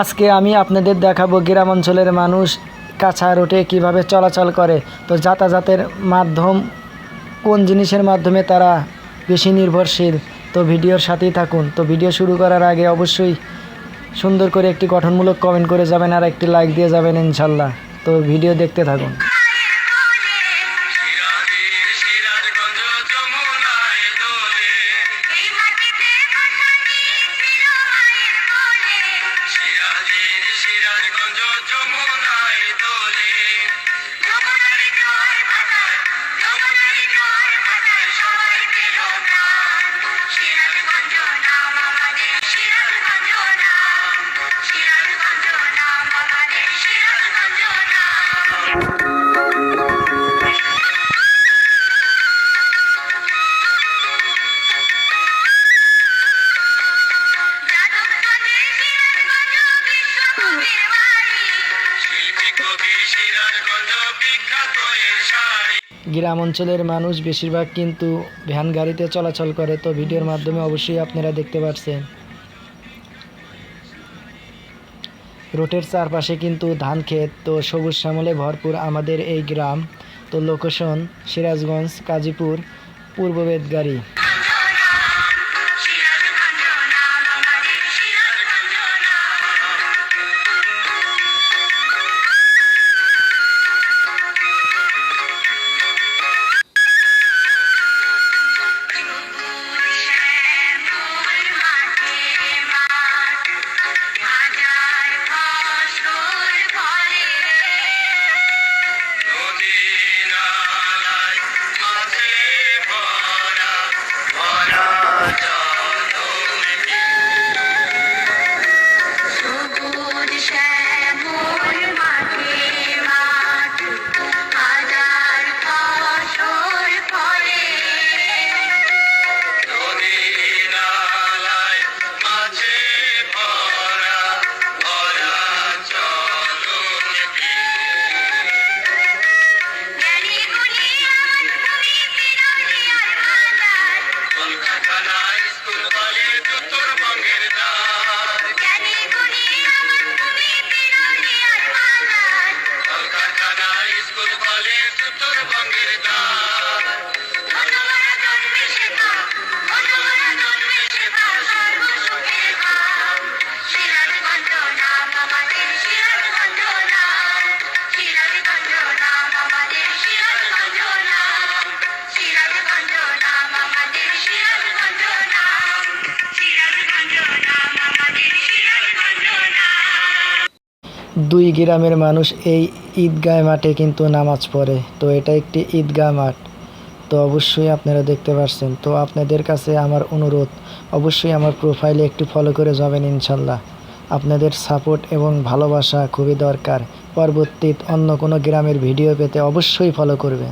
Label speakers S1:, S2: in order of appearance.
S1: আজকে আমি আপনাদের দেখাবো গ্রাম অঞ্চলের মানুষ কাঁচা রোটে কীভাবে চলাচল করে, তো যাতায়াতের মাধ্যম কোন জিনিসের মাধ্যমে তারা বেশি নির্ভরশীল, তো ভিডিওর সাথেই থাকুন। তো ভিডিও শুরু করার আগে অবশ্যই সুন্দর করে একটি গঠনমূলক কমেন্ট করে যাবেন আর একটি লাইক দিয়ে যাবেন ইনশাল্লাহ। তো ভিডিও দেখতে থাকুন। গ্রাম অঞ্চলের মানুষ বেশিরভাগ কিন্তু ভ্যান গাড়িতে চলাচল করে, তো ভিডিওর মাধ্যমে অবশ্যই আপনারা দেখতে পাচ্ছেন রোডের চারপাশে কিন্তু ধান ক্ষেত, তো সবুজ শ্যামলে ভরপুর আমাদের এই গ্রাম। তো লোকেশন সিরাজগঞ্জ, কাজীপুর, পূর্ব বেদগাড়ি
S2: কলকাতা স্কুল কলেজ উত্তরবঙ্গের দ্বার
S1: দুই গ্রামের মানুষ এই ঈদগাহ মাঠে কিন্তু নামাজ পড়ে। তো এটা একটি ঈদগাহ মাঠ। তো অবশ্যই আপনারা দেখতে পাচ্ছেন তো আপনাদের কাছে আমার অনুরোধ, অবশ্যই আমার প্রোফাইলে একটু ফলো করে যাবেন ইনশাল্লাহ। আপনাদের সাপোর্ট এবং ভালোবাসা খুবই দরকার। পরবর্তীত অন্য কোনো গ্রামের ভিডিও পেতে অবশ্যই ফলো করবেন।